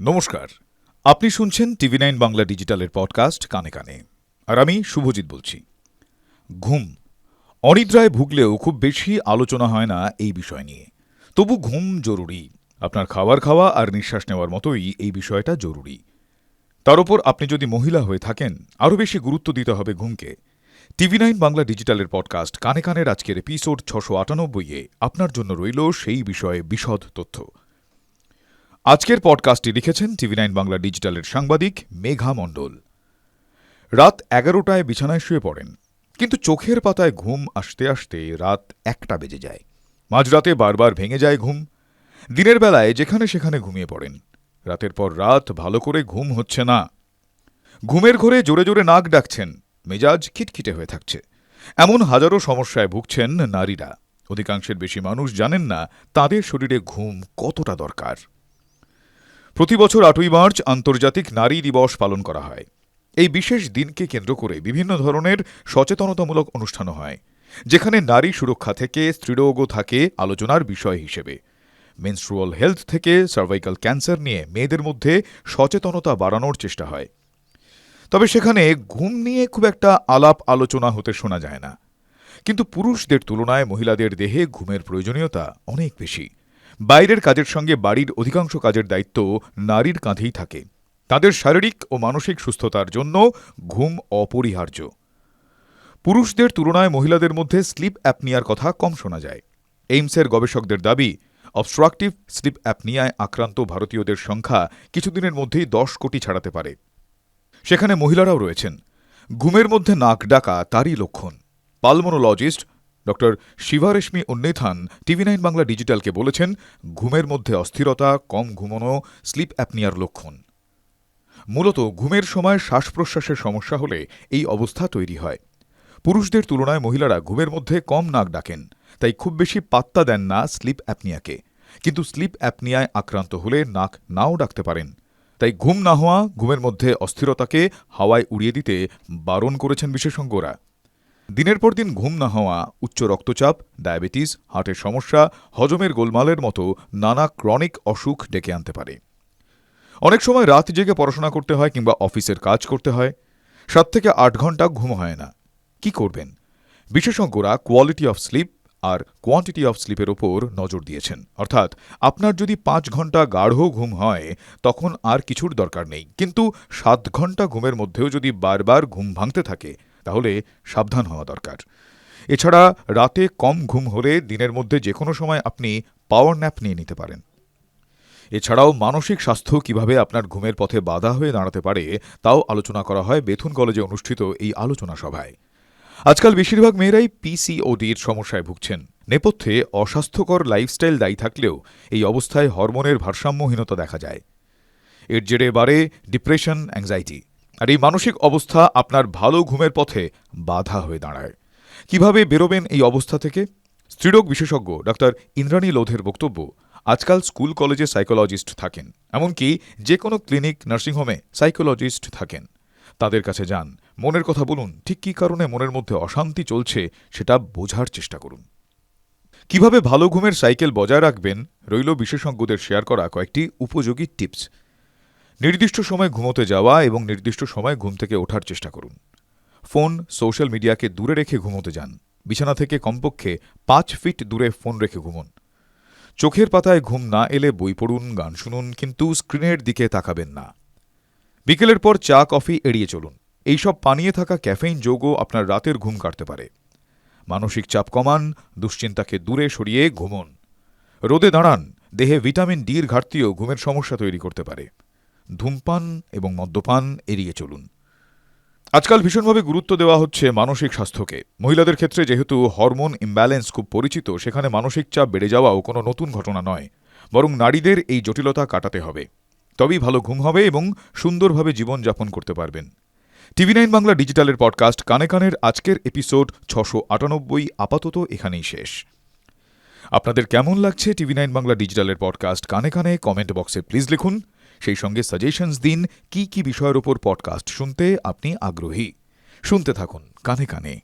নমস্কার। আপনি শুনছেন টিভি নাইন বাংলা ডিজিটালের পডকাস্ট কানে কানে। আর আমি শুভজিৎ বলছি। ঘুম। অনিদ্রায় ভুগলেও খুব বেশি আলোচনা হয় না এই বিষয় নিয়ে। তবু ঘুম জরুরি। আপনার খাবার খাওয়া আর নিঃশ্বাস নেওয়ার মতোই এই বিষয়টা জরুরি। তার উপর আপনি যদি মহিলা হয়ে থাকেন, আরও বেশি গুরুত্ব দিতে হবে ঘুমকে। টিভি নাইন বাংলা ডিজিটালের পডকাস্ট কানে কানের আজকের এপিসোড ছশো আটানব্বইয়ে আপনার জন্য রইল সেই বিষয়ে বিশদ তথ্য। আজকের পডকাস্টটি লিখেছেন টিভি নাইন বাংলা ডিজিটালের সাংবাদিক মেঘা মণ্ডল। রাত এগারোটায় বিছানায় শুয়ে পড়েন, কিন্তু চোখের পাতায় ঘুম আসতে আসতে রাত একটা বেজে যায়। মাঝরাতে বারবার ভেঙে যায় ঘুম। দিনের বেলায় যেখানে সেখানে ঘুমিয়ে পড়েন। রাতের পর রাত ভালো করে ঘুম হচ্ছে না। ঘুমের ঘরে জোরে জোরে নাক ডাকছেন। মেজাজ খিটখিটে হয়ে থাকছে। এমন হাজারো সমস্যায় ভুগছেন নারীরা। অধিকাংশের বেশি মানুষ জানেন না তাদের শরীরে ঘুম কতটা দরকার। প্রতি বছর আটই মার্চ আন্তর্জাতিক নারী দিবস পালন করা হয়। এই বিশেষ দিনকে কেন্দ্র করে বিভিন্ন ধরনের সচেতনতামূলক অনুষ্ঠান হয়, যেখানে নারী সুরক্ষা থেকে স্ত্রীরোগও থাকে আলোচনার বিষয় হিসেবে। মেনস্ট্রুয়াল হেলথ থেকে সার্ভাইকাল ক্যান্সার নিয়ে মেয়েদের মধ্যে সচেতনতা বাড়ানোর চেষ্টা হয়। তবে সেখানে ঘুম নিয়ে খুব একটা আলাপ আলোচনা হতে শোনা যায় না। কিন্তু পুরুষদের তুলনায় মহিলাদের দেহে ঘুমের প্রয়োজনীয়তা অনেক বেশি। বাইরের কাজের সঙ্গে বাড়ির অধিকাংশ কাজের দায়িত্ব নারীর কাঁধেই থাকে। তাদের শারীরিক ও মানসিক সুস্থতার জন্য ঘুম অপরিহার্য। পুরুষদের তুলনায় মহিলাদের মধ্যে স্লিপ অ্যাপনিয়ার কথা কম শোনা যায়। এইমসের গবেষকদের দাবি, অবস্ট্রাকটিভ স্লিপ অ্যাপনিয়ায় আক্রান্ত ভারতীয়দের সংখ্যা কিছুদিনের মধ্যেই দশ কোটি ছাড়াতে পারে। সেখানে মহিলারাও রয়েছেন। ঘুমের মধ্যে নাক ডাকা তারই লক্ষণ। Pulmonologist doctor Sivareshmi Unnithan, TV nine Bangla ডিজিটালকে বলেছেন, ঘুমের মধ্যে অস্থিরতা, কম ঘুমনো, স্লিপ অ্যাপনিয়ার লক্ষণ। মূলত ঘুমের সময় শ্বাস প্রশ্বাসের সমস্যা হলে এই অবস্থা তৈরি হয়। পুরুষদের তুলনায় মহিলারা ঘুমের মধ্যে কম নাক ডাকেন, তাই খুব বেশি পাত্তা দেন না স্লিপ অ্যাপনিয়াকে। কিন্তু স্লিপ অ্যাপনিয়ায় আক্রান্ত হলে নাক নাও ডাকতে পারেন। তাই ঘুম না হওয়া, ঘুমের মধ্যে অস্থিরতাকে হাওয়ায় উড়িয়ে দিতে বারণ করেছেন বিশেষজ্ঞরা। দিনের পর দিন ঘুম না হওয়া, উচ্চ রক্তচাপ, ডায়াবেটিস, হার্টের সমস্যা, হজমের গোলমালের মতো নানা ক্রনিক অসুখ ডেকে আনতে পারে। অনেক সময় রাত জেগে পড়াশোনা করতে হয় কিংবা অফিসের কাজ করতে হয়। সাত থেকে আট ঘণ্টা ঘুম হয় না। কি করবেন? বিশেষজ্ঞরা কোয়ালিটি অফ স্লিপ আর কোয়ান্টিটি অফ স্লিপের ওপর নজর দিয়েছেন। অর্থাৎ আপনার যদি পাঁচ ঘণ্টা গাঢ় ঘুম হয়, তখন আর কিছুর দরকার নেই। কিন্তু সাত ঘণ্টা ঘুমের মধ্যেও যদি বারবার ঘুম ভাঙতে থাকে তাহলে সাবধান হওয়া দরকার। এছাড়া রাতে কম ঘুম হলে দিনের মধ্যে যে কোনো সময় আপনি পাওয়ার ন্যাপ নিয়ে নিতে পারেন। এছাড়াও মানসিক স্বাস্থ্য কীভাবে আপনার ঘুমের পথে বাধা হয়ে দাঁড়াতে পারে তাও আলোচনা করা হয় বেথুন কলেজে অনুষ্ঠিত এই আলোচনা সভায়। আজকাল বেশিরভাগ মেয়েরাই পিসিওডির সমস্যায় ভুগছেন। নেপথ্যে অস্বাস্থ্যকর লাইফস্টাইল দায়ী থাকলেও এই অবস্থায় হরমোনের ভারসাম্যহীনতা দেখা যায়। এর জেরে বাড়ে ডিপ্রেশন অ্যাংজাইটি আর এই মানসিক অবস্থা আপনার ভালো ঘুমের পথে বাধা হয়ে দাঁড়ায়। কীভাবে বেরোবেন এই অবস্থা থেকে? স্ত্রীরোগ বিশেষজ্ঞ ডাক্তার ইন্দ্রাণী লোধের বক্তব্য, আজকাল স্কুল কলেজে সাইকোলজিস্ট থাকেন, এমনকি যে কোনো ক্লিনিক নার্সিংহোমে সাইকোলজিস্ট থাকেন। তাদের কাছে যান, মনের কথা বলুন, ঠিক কী কারণে মনের মধ্যে অশান্তি চলছে সেটা বোঝার চেষ্টা করুন। কীভাবে ভালো ঘুমের সাইকেল বজায় রাখবেন? রইল বিশেষজ্ঞদের শেয়ার করা কয়েকটি উপযোগী টিপস। নির্দিষ্ট সময় ঘুমোতে যাওয়া এবং নির্দিষ্ট সময় ঘুম থেকে ওঠার চেষ্টা করুন। ফোন, সোশ্যাল মিডিয়াকে দূরে রেখে ঘুমোতে যান। বিছানা থেকে কমপক্ষে পাঁচ ফিট দূরে ফোন রেখে ঘুমুন। চোখের পাতায় ঘুম না এলে বই পড়ুন, গান শুনুন, কিন্তু স্ক্রিনের দিকে তাকাবেন না। বিকেলের পর চা, কফি এড়িয়ে চলুন। এইসব পানিয়ে থাকা ক্যাফেইন যোগও আপনার রাতের ঘুম কাটতে পারে। মানসিক চাপ কমান, দুশ্চিন্তাকে দূরে সরিয়ে ঘুমন। রোদে দাঁড়ান। দেহে ভিটামিন ডির ঘাটতিও ঘুমের সমস্যা তৈরি করতে পারে। ধূমপান এবং মদ্যপান এড়িয়ে চলুন। আজকাল ভীষণভাবে গুরুত্ব দেওয়া হচ্ছে মানসিক স্বাস্থ্যকে। মহিলাদের ক্ষেত্রে যেহেতু হরমোন ইমব্যালেন্স খুব পরিচিত, সেখানে মানসিক চাপ বেড়ে যাওয়াও কোনো নতুন ঘটনা নয়, বরং নারীদের এই জটিলতা কাটাতে হবে। তবেই ভালো ঘুম হবে এবং সুন্দরভাবে জীবনযাপন করতে পারবেন। টিভি নাইন বাংলা ডিজিটালের পডকাস্ট কানে কানের আজকের এপিসোড ছশো আটানব্বই আপাতত এখানেই শেষ। আপনাদের কেমন লাগছে টিভি নাইন বাংলা ডিজিটালের পডকাস্ট কানে কানে কমেন্ট বক্সে প্লিজ লিখুন। সেই সঙ্গে সাজেশনস দিন কি কি বিষয়ের ওপর পডকাস্ট শুনতে আপনি আগ্রহী। শুনতে থাকুন কানে কানে।